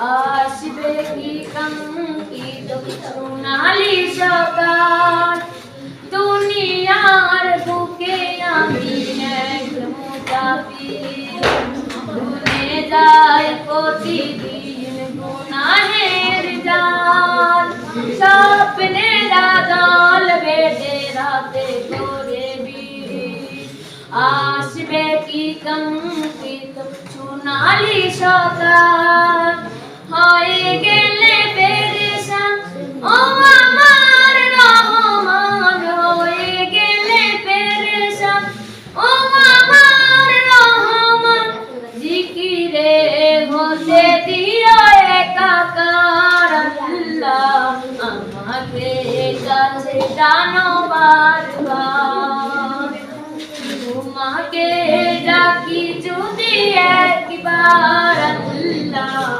আসবে কি কঙ্কিত সোনালি সকাল দুনিয়ার বুকে আমি এক মুসাফির ভুলে যাই প্রতিদিন গুনাহের জাল স্বপ্নের দল বেঁধে রাতে করে আসবে কি কঙ্কিত সোনালি সকাল হয়ে গেলে পেরেশান ও আমার গেলে পেরেশান ও আমার রহমান, জিকিরে হতে দিও একাকার আল্লাহ, আমাকে কাছে টানো বারবার। তোমাকে ডাকি যদি একবার আল্লাহ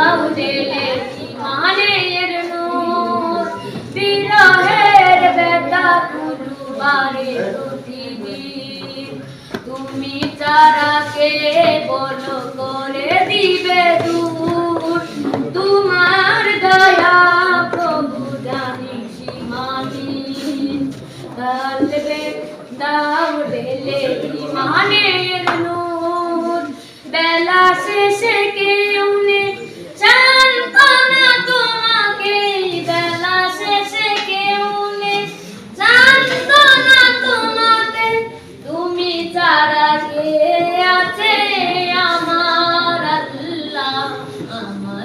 প্রতিদিন তুমি তারাকে বলো করে দিবে দূর, তোমার দয়া প্রভু জানি সীমাহীন। কালবে দাও ঢেলে ইমানের নূর। বেলা শেষে কেউ